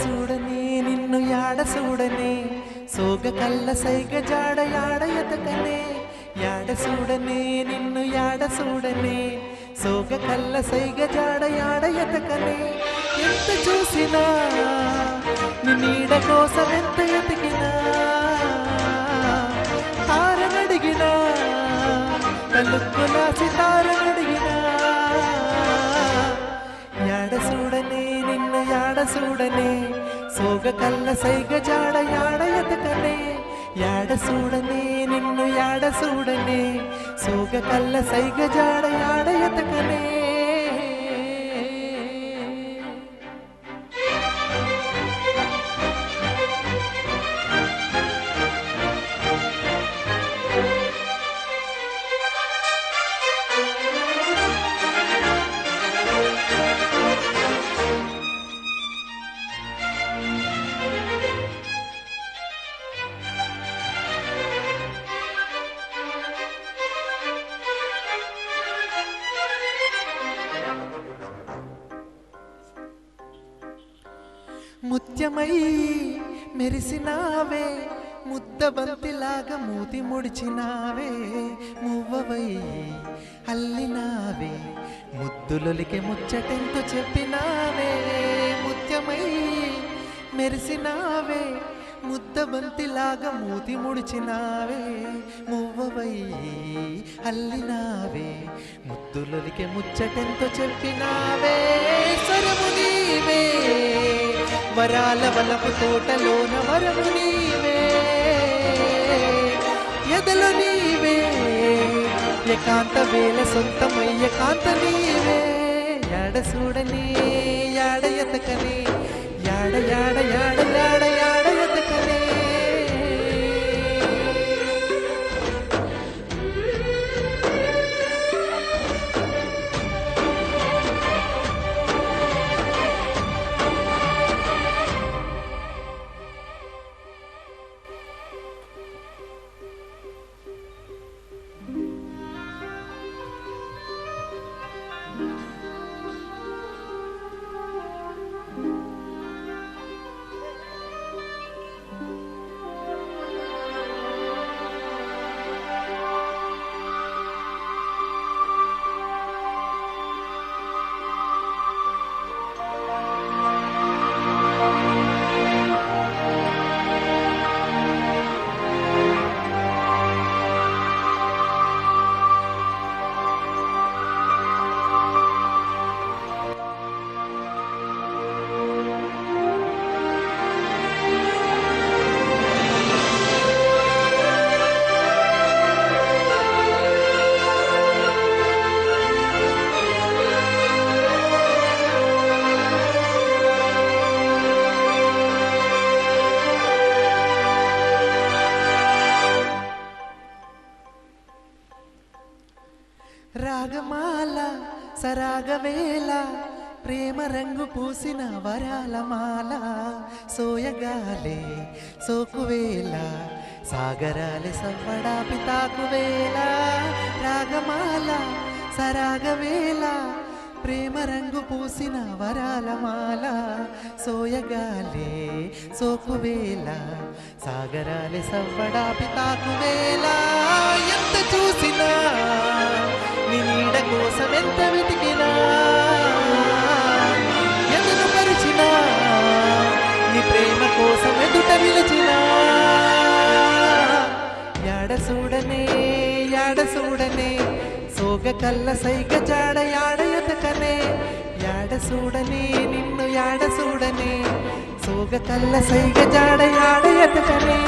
చూడనే నిన్ను యాడ చూడనే సోగ కల్ల సైగ జాడ యాడ ఎతకనే యాడ చూడనే నిన్ను యాడ చూడనే సోగ కల్ల సైగ జాడ యాడ ఎతకనే ఎంత చూసినా నీ నీడ కోసం ఎంత ఎతికినా తారనడిగినా కలుక్కున సితారనడిగినా నిన్ను యాడ చూడనే సోగ కల్ల సైగ జాడ యాడ ఎతకనే యాడ చూడనే నిన్ను యాడ చూడనే సోగ కల్ల సైగ జాడ ముత్యమై మెరిసినావే ముద్దబంతిలాగా మూతి ముడిచినావే మువ్వవై అల్లినావే ముద్దులొలికి ముచ్చటెంతో చెప్పినావే ముత్యమై మెరిసినావే ముద్దబంతిలాగా మూతి ముడిచినావే మువ్వవై అల్లినావే ముద్దులొలికి ముచ్చటెంతో చెప్పినావే. వరాల వలపు తోటలోన వరము నీవే ఎదలు నీవే ఏకాంత వేల సొంతమయ్య కాంత నీవే యాడ చూడని యాడ ఎతకని యాడ యాడ యాడ యాడ యాడ రాగమాల సరాగవేళ ప్రేమ రంగు పూసిన వరాల మాల సోయగాలే సోకువేళ సాగరాలే సవ్వడా పితాకువేళ రాగమాల సరాగవేళ ప్రేమ రంగు పూసిన వరాల మాల సోయగాలే సోకువేళ సాగరాలే సవ్వడా పితాకువేళ ఎంత చూసినా నీడ వెతికినా ఎదురు పరిచినా నీ ప్రేమ కోసం ఎదుట నిలిచినా యాడ చూడనే యాడ చూడనే సోగ కల్ల సైగ జాడ యాడ ఎతకనే యాడ చూడనే నిన్ను యాడ చూడనే సోగ కల్ల సైగ జాడ యాడ ఎతకనే